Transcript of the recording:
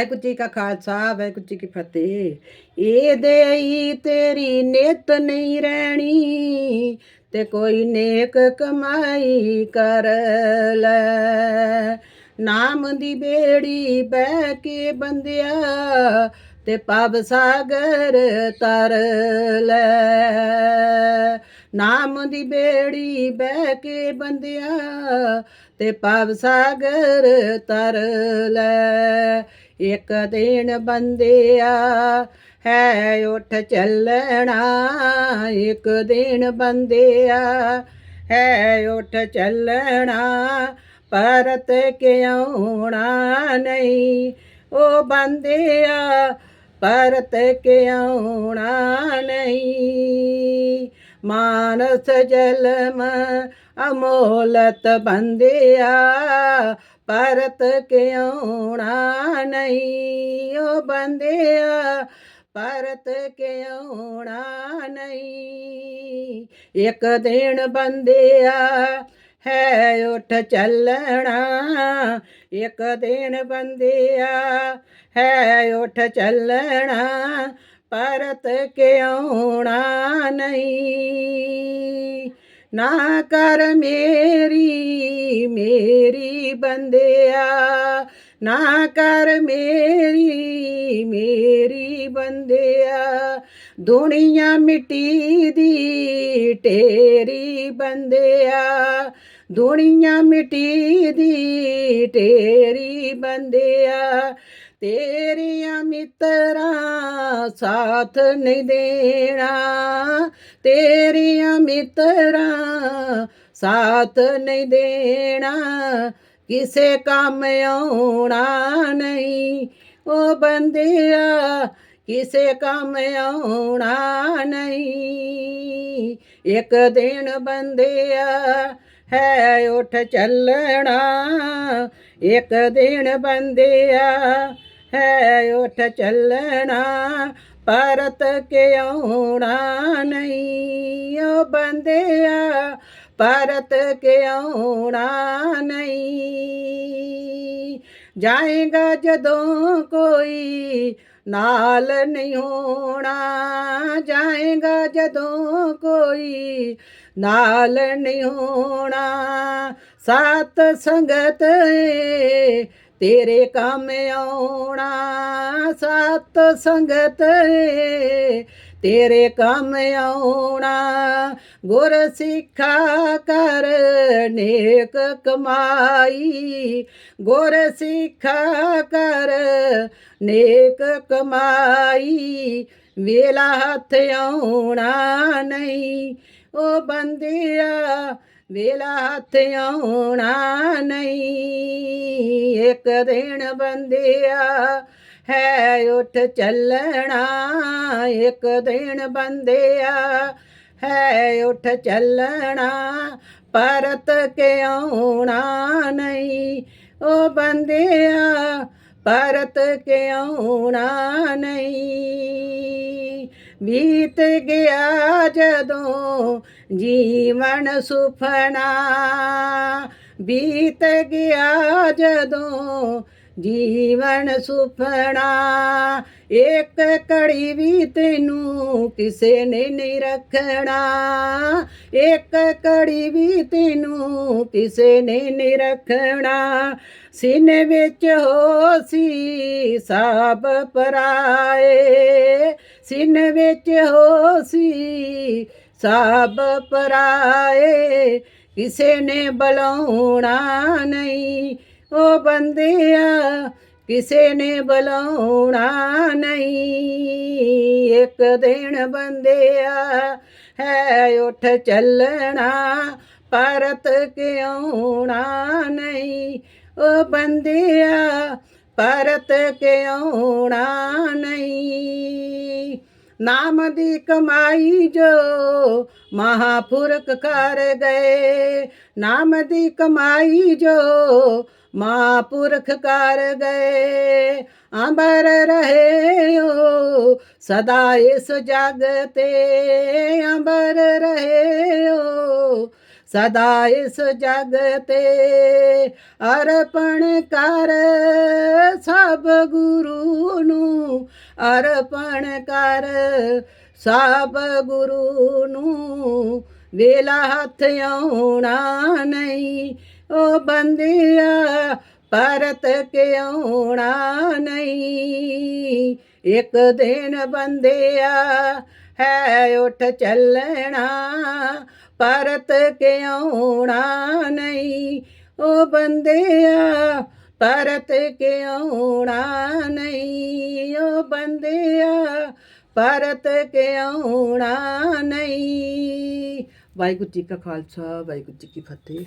ਵਾਹਿਗੁਰੂ ਜੀ ਕਾ ਖਾਲਸਾ, ਵਾਹਿਗੁਰੂ ਜੀ ਕੀ ਫਤਿਹ। ਇਹ ਦੇਈ ਤੇਰੀ ਨਿਤ ਨਹੀਂ ਰਹਿਣੀ ਤੇ ਕੋਈ ਨੇਕ ਕਮਾਈ ਕਰ ਲੈ। ਨਾਮ ਦੀ ਬੇੜੀ ਬਹਿ ਕੇ ਬੰਦਿਆ ਤੇ ਪਵ ਸਾਗਰ ਤਰ ਲੈ। ਨਾਮ ਦੀ ਬੇੜੀ ਬਹਿ ਕੇ ਬੰਦਿਆ ਤੇ ਪਵ ਸਾਗਰ ਤਰ ਲੈ। ਇੱਕ ਦਿਨ ਬੰਦਿਆ ਹੈ ਉੱਠ ਚੱਲਣਾ, ਇੱਕ ਦਿਨ ਬੰਦਿਆ ਹੈ ਉੱਠ ਚੱਲਣਾ, ਪਰਤ ਕੇ ਆਉਣਾ ਨਹੀਂ? ਉਹ ਬੰਦਿਆ, ਪਰਤ ਕੇ ਆਉਣਾ ਨਹੀਂ? ਮਾਨਸ ਜਲਮ ਅਮੋਲਤ ਬੰਦਿਆ ਪਰਤ ਕੇ ਆਉਣਾ ਨਹੀਂ ਉਹ ਬੰਦਿਆ? ਪਰਤ ਕੇ ਆਉਣਾ ਨਹੀਂ? ਇੱਕ ਦਿਨ ਬੰਦਿਆ ਹੈ ਉੱਠ ਚੱਲਣਾ। ਇੱਕ ਦਿਨ ਬੰਦਿਆ ਹੈ ਉੱਠ ਚੱਲਣਾ। ਪਰਤ ਕੇ ਆਉਣਾ ਨਹੀਂ? ਨਾ ਕਰ ਮੇਰੀ ਮੇਰੀ ਬੰਦਿਆ। ਨਾ ਕਰ ਮੇਰੀ ਮੇਰੀ ਬੰਦਿਆ। ਦੁਨੀਆ ਮਿੱਟੀ ਦੀ ਢੇਰੀ ਬੰਦਿਆ। ਦੁਨੀਆ ਮਿੱਟੀ ਦੀ ਢੇਰੀ ਬੰਦਿਆ। ਤੇਰੀਆਂ ਮਿੱਤਰਾਂ ਸਾਥ ਨਹੀਂ ਦੇਣਾ। ਤੇਰੀਆਂ ਮਿੱਤਰਾਂ ਸਾਥ ਨਹੀਂ ਦੇਣਾ। ਕਿਸੇ ਕੰਮ ਆਉਣਾ ਨਹੀਂ। ਉਹ ਬੰਦਿਆ, ਕਿਸੇ ਕੰਮ ਆਉਣਾ ਨਹੀਂ। ਇੱਕ ਦਿਨ ਬੰਦਿਆ ਹੈ ਉਠ ਚੱਲਣਾ। ਇੱਕ ਦਿਨ ਬੰਦਿਆ ਹੈ ਉੱਠ ਚੱਲਣਾ। ਪਰਤ ਕੇ ਆਉਣਾ ਨਹੀਂ। ਉਹ ਬੰਦਿਆ ਪਰਤ ਕੇ ਆਉਣਾ ਨਹੀਂ। ਜਾਏਗਾ ਜਦੋਂ ਕੋਈ ਨਾਲ ਨਹੀਂ ਹੋਣਾ। ਜਾਏਗਾ ਜਦੋਂ ਕੋਈ ਨਾਲ ਨਹੀਂ ਹੋਣਾ। ਸਤ ਸੰਗਤ ਤੇਰੇ ਕੰਮ ਆਉਣਾ। ਸਤ ਸੰਗਤ ਤੇਰੇ ਕੰਮ ਆਉਣਾ, ਗੁਰ ਸਿੱਖਾ ਕਰ ਨੇਕ ਕਮਾਈ। ਗੁਰ ਸਿੱਖਾ ਕਰ ਨੇਕ ਕਮਾਈ, ਵੇਲਾ ਹੱਥ ਆਉਣਾ ਨਹੀਂ। ਉਹ ਬੰਦਿਆ, ਵੇਲਾ ਹੱਥ ਆਉਣਾ ਨਹੀਂ। ਇੱਕ ਦਿਨ ਬੰਦਿਆ ਹੈ ਉੱਠ ਚੱਲਣਾ, ਇੱਕ ਦਿਨ ਬੰਦਿਆ। ਹੈ ਉੱਠ ਚੱਲਣਾ, ਪਰਤ ਕੇ ਆਉਣਾ ਨਹੀਂ। ਉਹ ਬੰਦਿਆ, ਪਰਤ ਕੇ ਆਉਣਾ ਨਹੀਂ। ਬੀਤ ਗਿਆ ਜਦੋਂ ਜੀਵਨ ਸੁਫਨਾ। ਬੀਤ ਗਿਆ ਜਦੋਂ ਜੀਵਨ ਸੁਫਣਾ ਇੱਕ ਕੜੀ ਵੀ ਤੈਨੂੰ ਕਿਸੇ ਨੇ ਨਹੀਂ ਰੱਖਣਾ। ਇੱਕ ਕੜੀ ਵੀ ਤੈਨੂੰ ਕਿਸੇ ਨੇ ਨਹੀਂ ਰੱਖਣਾ। ਸੀਨੇ ਵਿੱਚ ਹੋਸੀ ਸਭ ਪਰਾਏ, ਸੀਨੇ ਵਿੱਚ ਹੋਸੀ ਸਭ ਪਰਾਏ। ਕਿਸੇ ਨੇ ਬਲਾਉਣਾ ਨਹੀਂ ਉਹ ਬੰਦਿਆ, ਕਿਸੇ ਨੇ ਬਲਾਉਣਾ ਨਹੀਂ। ਇੱਕ ਦਿਨ ਬੰਦਿਆ, ਹੈ ਉੱਠ ਚੱਲਣਾ, ਪਰਤ ਕੇ ਨਹੀਂ। ਉਹ ਬੰਦਿਆ, ਪਰਤ ਕੇ ਨਹੀਂ। ਨਾਮ ਦੀ ਕਮਾਈ ਜੋ ਮਹਾਪੁਰਖ ਕਰ ਗਏ। ਨਾਮ ਦੀ ਕਮਾਈ ਜੋ ਮਹਾਪੁਰਖ ਕਰ ਗਏ। ਅੰਬਰ ਰਹਿਓ ਸਦਾ ਇਸ ਜਗ ਤੇ। ਅੰਬਰ ਰਹਿਓ ਸਦਾ ਇਸ ਜਗ ਤੇ। ਅਰਪਣ ਕਰ ਸਭ ਗੁਰੂ ਨੂੰ ਅਰਪਣ ਕਰ ਸਭ ਗੁਰੂ ਨੂੰ ਵੇਲਾ ਹੱਥ ਆਉਣਾ ਨਹੀਂ। ਉਹ ਬੰਦਿਆ, ਪਰਤ ਕੇ ਆਉਣਾ ਨਹੀਂ। ਇੱਕ ਦਿਨ ਬੰਦਿਆ, ਹੈ ਉੱਠ ਚੱਲਣਾ, ਪਰਤ ਕੇ ਆਉਣਾ ਨਹੀਂ। ਉਹ ਬੰਦਿਆ, ਪਰਤ ਕੇ ਆਉਣਾ ਨਹੀਂ। ਬੰਦਿਆ ਪਰਤ ਕੇ ਆਉਣਾ ਨਹੀਂ। ਵਾਹਿਗੁਰੂ ਜੀ ਕਾ ਖਾਲਸਾ ਵਾਹਿਗੁਰੂ ਜੀ ਕੀ ਫਤਿਹ।